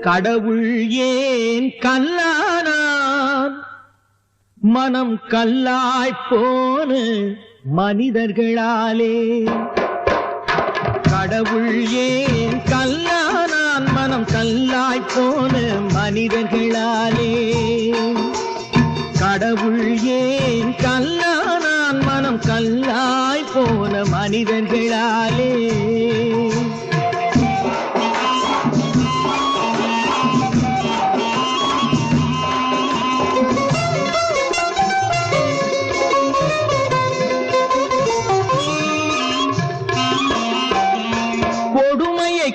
கடவுள் ஏன் கல்லானான் மனம் கல்லாய் போன மனிதர்களாலே. கடவுள் ஏன் கல்லானான் மனம் கல்லாய் போன மனிதர்களாலே. கடவுள் ஏன் கல்லானான் மனம் கல்லாய் போன மனிதர்களாலே.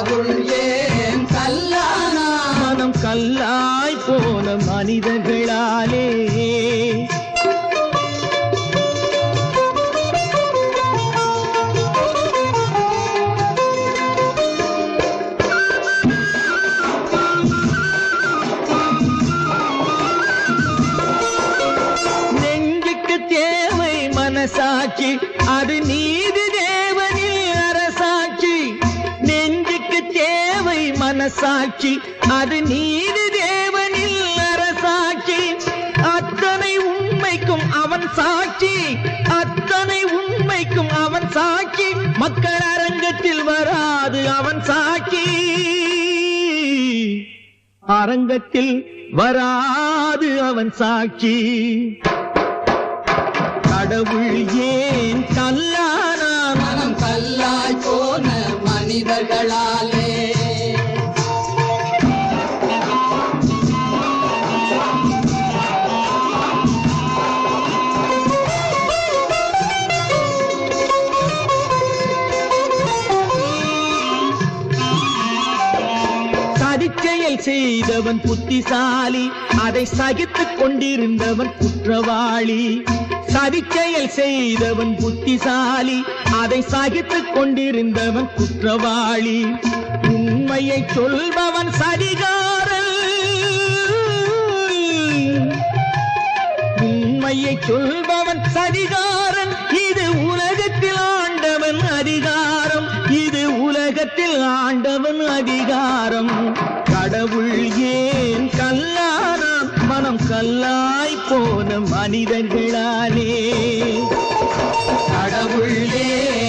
கடவுள் ஏன் கல்லானா கல்லாய் போன மனிதர்களாலே. நெஞ்சுக்கு தேவை மனசாட்சி. அது நீதி தேவை அது நீதி தேவனில் அரசாட்சி. அத்தனை உண்மைக்கும் அவன் சாட்சி. அத்தனை உண்மைக்கும் அவன் சாட்சி. மக்கள் அரங்கத்தில் வராது அவன் சாட்சி. அரங்கத்தில் வராது அவன் சாட்சி. கடவுள் ஏன் கல்லா செயல் செய்தவன் புத்திசாலி அதை சகித்துக் கொண்டிருந்தவன் குற்றவாளி. சதிச்செயல் செய்தவன் புத்திசாலி அதை சகித்துக் கொண்டிருந்தவன் குற்றவாளி. உண்மையை சொல்பவன் சதிகாரன். உண்மையை சொல்பவன் சதிகாரன். இது உலகத்தில் ஆண்டவன் அதிகாரம். இது உலகத்தில் ஆண்டவன் அதிகாரம். கடவுள் ஏன் கல்லாராம்? மனம் கல்லாய் போன மனிதர்களாலே. கடவுள் ஏன்